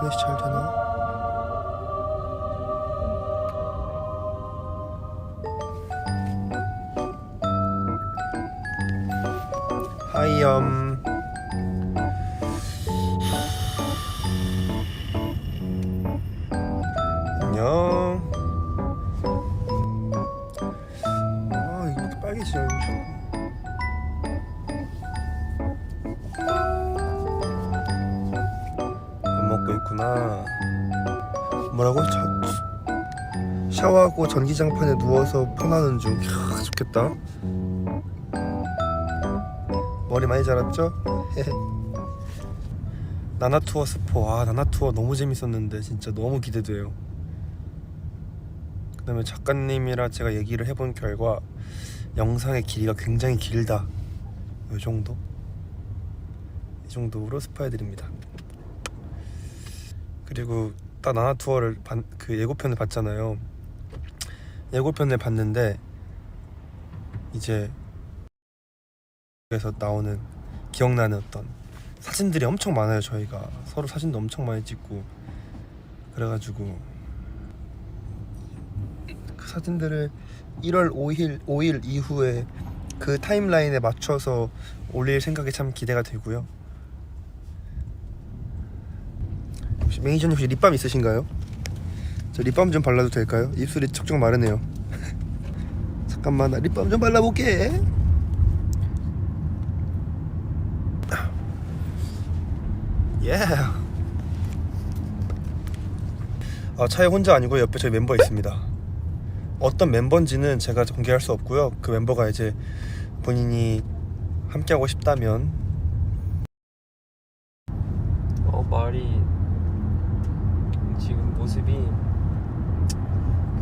인터넷이 잘 되나? 하이엄 안녕. 아 이거 빨개지냐 있구나. 뭐라고? 자, 샤워하고 전기장판에 누워서 편하는 중. 캬, 좋겠다. 머리 많이 자랐죠? 나나투어 스포. 아 나나투어 너무 재밌었는데 진짜 너무 기대돼요. 그 다음에 작가님이랑 제가 얘기를 해본 결과 영상의 길이가 굉장히 길다. 이 정도? 이 정도로 스파해드립니다 그리고 딱 나나 투어를 반- 그 예고편을 봤잖아요. 예고편을 봤는데 이제 에서 나오는 기억나는 어떤 사진들이 엄청 많아요 저희가. 서로 사진도 엄청 많이 찍고. 그래가지고 그 사진들을 1월 5일 5일 이후에 그 타임라인에 맞춰서 올릴 생각이 참 기대가 되고요. 혹시 매니저님 혹시 립밤 있으신가요? 저 립밤 좀 발라도 될까요? 입술이 척척 마르네요. 잠깐만 나 립밤 좀 발라볼게. 예. 아, 차에 혼자 아니고 옆에 저희 멤버 있습니다. 어떤 멤버인지는 제가 공개할 수 없고요. 그 멤버가 이제 본인이 함께하고 싶다면 어 말이 지금 모습이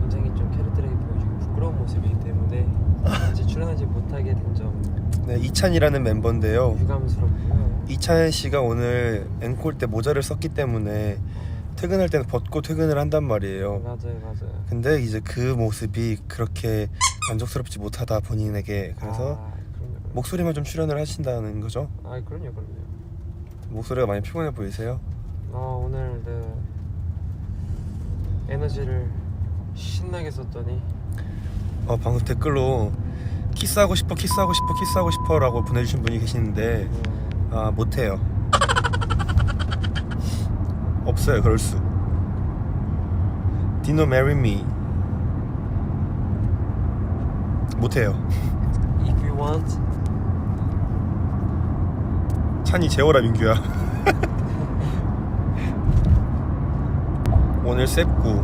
굉장히 좀 캐릭터에게 보여주기 부끄러운 모습이기 때문에 이제 출연하지 못하게 된 점 네, 이찬이라는 멤버인데요. 유감스럽고요. 이찬 씨가 오늘 앵콜 때 모자를 썼기 때문에 퇴근할 때는 벗고 퇴근을 한단 말이에요. 맞아요, 맞아요. 근데 이제 그 모습이 그렇게 만족스럽지 못하다 본인에게 그래서 아, 그럼요. 그럼요. 목소리만 좀 출연을 하신다는 거죠. 아, 그럼요, 그럼요. 목소리가 많이 피곤해 보이세요? 어 오늘 네 에너지를 신나게 썼더니 어, 방금 댓글로 키스하고 싶어, 키스하고 싶어, 키스하고 싶어라고 보내주신 분이 계시는데 음, 아 못해요. 없어요, 그럴 수. 디노 marry me. 못해요. if you want 찬이 재워라 민규야. 오늘 셉구.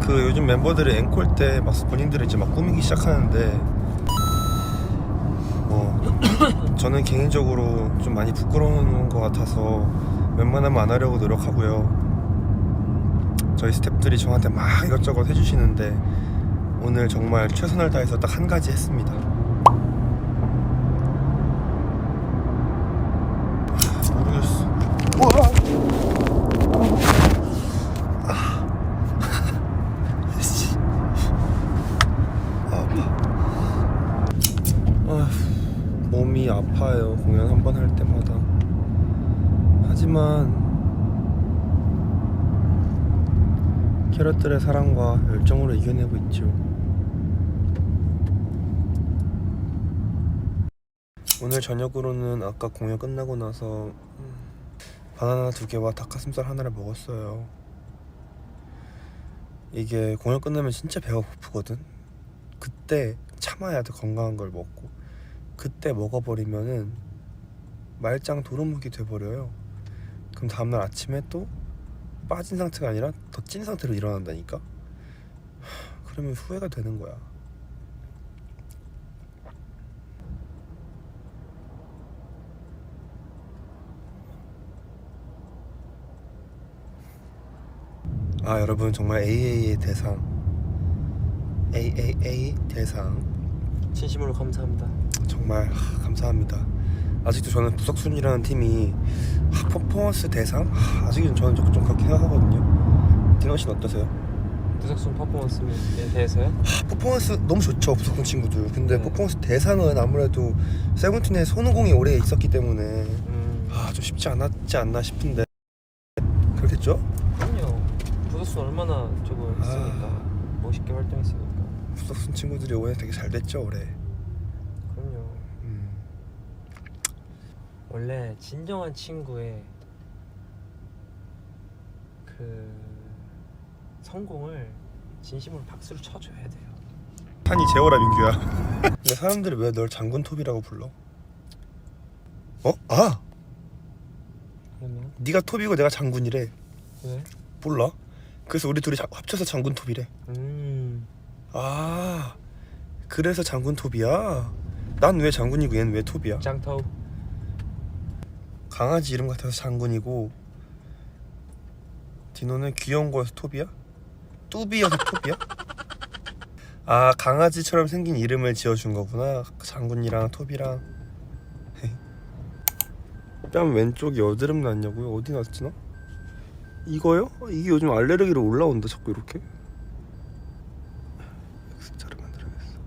그 요즘 멤버들이 앵콜 때 막 본인들을 이제 막 꾸미기 시작하는데 뭐 저는 개인적으로 좀 많이 부끄러운 것 같아서 웬만하면 안 하려고 노력하고요. 저희 스태프들이 저한테 막 이것저것 해주시는데 오늘 정말 최선을 다해서 딱 한 가지 했습니다. 모르겠어. 아. 씨. 아파. 아휴, 몸이 공연 한번 할 때마다. 하지만 캐럿들의 사랑과 열정으로 이겨내고 있죠. 오늘 저녁으로는 아까 공연 끝나고 나서 음, 바나나 두 개와 닭가슴살 하나를 먹었어요. 이게 공연 끝나면 진짜 배가 고프거든. 그때 참아야 돼 건강한 걸 먹고 그때 먹어버리면은 말짱 도루묵이 돼버려요. 그럼 다음날 아침에 또 빠진 상태가 아니라 더 찐 상태로 일어난다니까. 하, 그러면 후회가 되는 거야. 아 여러분 정말 AA의 대상 AAA 대상 진심으로 감사합니다. 정말 하, 감사합니다 아직도 저는 부석순이라는 팀이 하, 퍼포먼스 대상? 하, 아직은 저는 그렇게 생각하거든요 디너 씨는 어떠세요? 부석순 퍼포먼스에 대해서요? 하, 퍼포먼스 너무 좋죠 부석순 친구들 근데 네. 퍼포먼스 대상은 아무래도 세븐틴의 손오공이 오래 있었기 때문에 음, 아 좀 쉽지 않았지 않나 싶은데 그렇겠죠? 얼마나 저거 아. 했으니까 멋있게 활동했으니까 후석순 친구들이 오해 되게 잘 됐죠 올해. 그럼요 음. 원래 진정한 친구의 그 성공을 진심으로 박수를 쳐줘야 돼요 판이 재워라 민규야. 근데 사람들이 왜 널 장군 톱이라고 불러? 어? 아, 그러면 네가 톱이고 내가 장군이래. 왜? 몰라? 그래서 우리 둘이 자- 합쳐서 장군 톱이래. 음 아, 그래서 장군 톱이야. 난 왜 장군이고 얘는 왜 톱이야? 짱타오 강아지 이름 같아서 장군이고 디노는 귀여운 거여서 톱이야? 뚜비여서 톱이야? 아 강아지처럼 생긴 이름을 지어준 거구나 장군이랑 톱이랑 뺨 왼쪽이 여드름 났냐고요? 어디 났지 나? 이거요? 이게 요즘 알레르기로 올라온다 자꾸 이렇게 X자를 만들어야겠어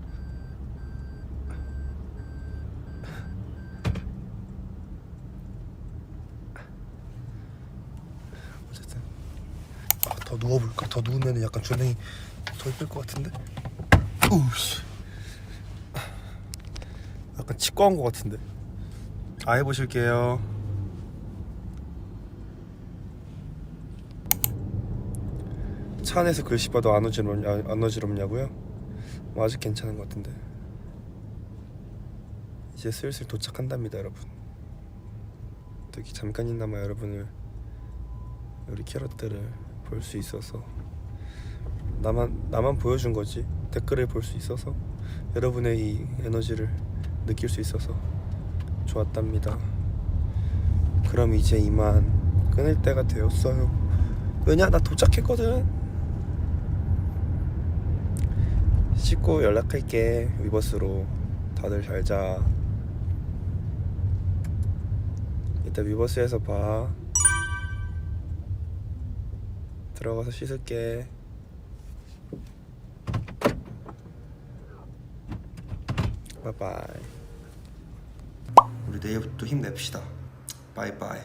어쨌든 아, 더 누워볼까? 더 누우면 약간 주댕이 더 이쁠 것 같은데? 오우씨. 약간 치과한 것 같은데? 아 해보실게요. 차 안에서 글씨 봐도 안 어지럽냐, 안 어지럽냐고요? 뭐 아직 괜찮은 것 같은데. 이제 슬슬 도착한답니다 여러분. 되게 잠깐이나마 여러분을. 우리 캐럿들을 볼 수 있어서 나만 나만 보여준 거지 댓글을 볼 수 있어서 여러분의 이 에너지를 느낄 수 있어서 좋았답니다. 그럼 이제 이만 끊을 때가 되었어요. 왜냐 나 도착했거든. 씻고 연락할게 위버스로 다들 잘 자. 이따 위버스에서 봐. 들어가서 씻을게. 바이바이. 우리 내일부터 힘냅시다. 바이바이.